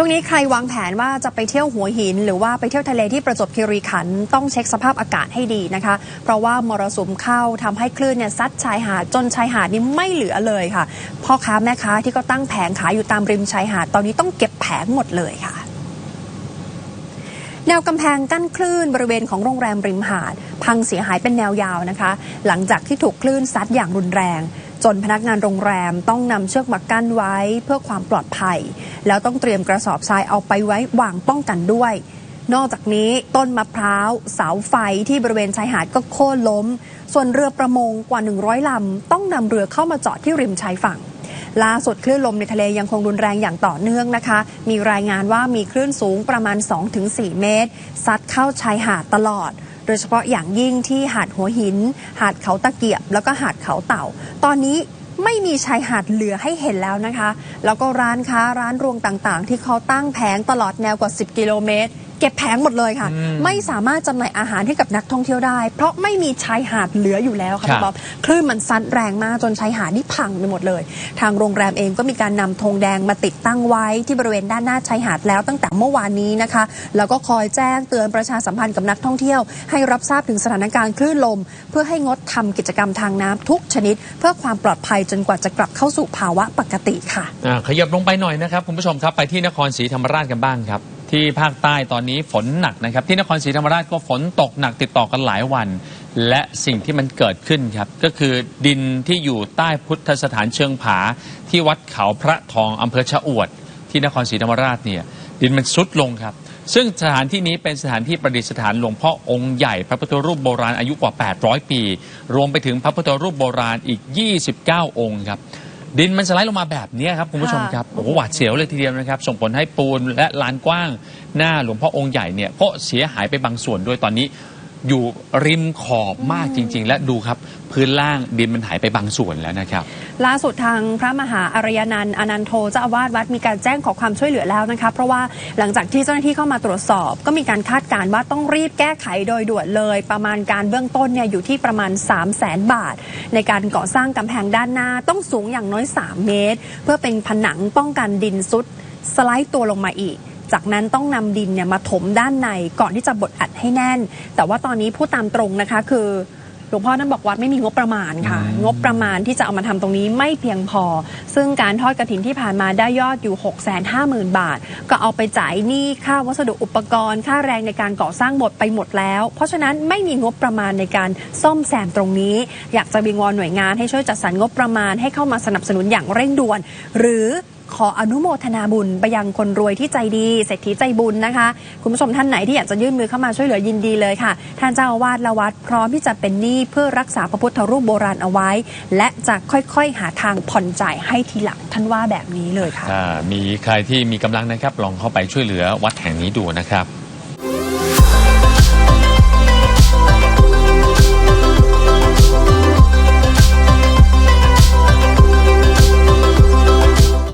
ช่วงนี้ใครวางแผนว่าจะไปเที่ยวหัวหิน หรือว่าไปเที่ยวทะเลที่ประจวบคีรีขันธ์ต้องเช็คสภาพอากาศให้ดีนะคะ เพราะว่ามรสุมเข้าทำให้คลื่นเนี่ยซัดชายหาดจนชายหาดนี่ไม่เหลือเลยค่ะ พ่อค้าแม่ค้าที่ก็ตั้งแผงขายอยู่ตามริมชายหาดตอนนี้ต้องเก็บแผงหมดเลยค่ะแนวกำแพงกั้นคลื่นบริเวณของโรงแรมริมหาด พังเสียหายเป็นแนวยาวนะคะ หลังจากที่ถูกคลื่นซัดอย่างรุนแรง จนพนักงานโรงแรมต้องนำเชือกมากั้นไว้เพื่อความปลอดภัย แล้วต้องเตรียมกระสอบทรายเอาไปไว้วางป้องกันด้วย นอกจากนี้ต้นมะพร้าวเสาไฟที่บริเวณชายหาดก็โค่นล้ม ส่วนเรือประมงกว่า 100ลำต้องนำเรือเข้ามาจอดที่ริมชายฝั่งล่าสุดคลื่นลมในทะเลยังคงรุนแรงอย่างต่อเนื่องนะคะ มีรายงานว่ามีคลื่นสูงประมาณ 2-4 เมตร ซัดเข้าชายหาดตลอด โดยเฉพาะอย่างยิ่งที่หาดหัวหิน หาดเขาตะเกียบ แล้วก็หาดเขาเต่า ตอนนี้ไม่มีชายหาดเหลือให้เห็นแล้วนะคะ แล้วก็ร้านค้าร้านรวงต่างๆ ที่เขาตั้งแผงตลอดแนวกว่า 10 กิโลเมตร เก็บแผงหมดเลยค่ะ ไม่สามารถจำหน่ายอาหารให้กับนักท่องเที่ยวได้ เพราะไม่มีชายหาดเหลืออยู่แล้วค่ะครับพี่บ๊อบคลื่นมันซัดแรงมากจนชายหาดนี่พังไปหมดเลย ทางโรงแรมเองก็มีการนำธงแดงมาติดตั้งไว้ที่บริเวณด้านหน้าชายหาดแล้วตั้งแต่เมื่อวานนี้นะคะ แล้วก็คอยแจ้งเตือนประชาสัมพันธ์กับนักท่องเที่ยว ให้รับทราบถึงสถานการณ์คลื่นลม เพื่อให้งดทำกิจกรรมทางน้ำทุกชนิด เพื่อความปลอดภัยจนกว่าจะกลับเข้าสู่ภาวะปกติค่ะอ่าขยับลงไปหน่อยนะครับคุณผู้ชมครับไปที่นครศรีธรรมราชกันบ้างครับ ที่ภาคใต้ตอนนี้ฝนหนักนะครับ ที่นครศรีธรรมราชก็ฝนตกหนักติดต่อกันหลายวัน และสิ่งที่มันเกิดขึ้นครับ ก็คือดินที่อยู่ใต้พุทธสถานเชิงผา ที่วัดเขาพระทองอำเภอชะอวด ที่นครศรีธรรมราชเนี่ยดินมันทรุดลงครับ ซึ่งสถานที่นี้เป็นสถานที่ประดิษฐานหลวงพ่อองค์ใหญ่ พระพุทธรูปโบราณอายุกว่า 800 ปี รวมไปถึงพระพุทธรูปโบราณอีก 29 องค์ครับ ดินมันสไลด์ลงมาแบบนี้ครับคุณผู้ชมครับโอ้โหหวาดเสียวเลยทีเดียวนะครับ ส่งผลให้ปูนและลานกว้างหน้าหลวงพ่อองค์ใหญ่เนี่ยก็เสียหายไปบางส่วนด้วยตอนนี้ อยู่ริมขอบมากจริง ๆ และดูครับ พื้นล่างดินมันหายไปบางส่วนแล้วนะครับ ล่าสุดทางพระมหาอารยนันท์อนันโทเจ้าอาวาสวัดมีการแจ้งขอความช่วยเหลือแล้วนะคะ เพราะว่าหลังจากที่เจ้าหน้าที่เข้ามาตรวจสอบ ก็มีการคาดการณ์ว่าต้องรีบแก้ไขโดยด่วนเลย ประมาณการเบื้องต้นเนี่ยอยู่ที่ประมาณ 3 0 0แสนบาท ในการก่อสร้างกำแพงด้านหน้าต้องสูงอย่างน้อย 3 เมตร เพื่อเป็นผนังป้องกันดินซุดสไลด์ตัวลงมาอีก จากนั้นต้องนำดินเนี่ยมาถมด้านในก่อนที่จะบดอัดให้แน่น แต่ว่าตอนนี้พูดตามตรงนะคะ คือหลวงพ่อท่านบอกว่าไม่มีงบประมาณค่ะ งบประมาณที่จะเอามาทำตรงนี้ไม่เพียงพอ ซึ่งการทอดกระถินที่ผ่านมาได้ยอดอยู่ 6 5 0 0 0 0 บาท ก็เอาไปจ่ายหนี้ค่าวัสดุอุปกรณ์ ค่าแรงในการก่อสร้างหมดไปหมดแล้ว เพราะฉะนั้นไม่มีงบประมาณในการซ่อมแซมตรงนี้ อยากจะวิงวอนหน่วยงานให้ช่วยจัดสรรงบประมาณให้เข้ามาสนับสนุนอย่างเร่งด่วน หรือ ขออนุโมทนาบุญไปยังคนรวยที่ใจดีเศรษฐีใจบุญนะคะ คุณผู้ชมท่านไหนที่อยากจะยื่นมือเข้ามาช่วยเหลือยินดีเลยค่ะ ท่านเจ้าอาวาสละวัดพร้อมที่จะเป็นหนี้เพื่อรักษาพระพุทธรูปโบราณเอาไว้ และจะค่อยๆหาทางผ่อนจ่ายให้ทีหลังท่านว่าแบบนี้เลยค่ะ มีใครที่มีกำลังนะครับลองเข้าไปช่วยเหลือวัดแห่งนี้ดูนะครับ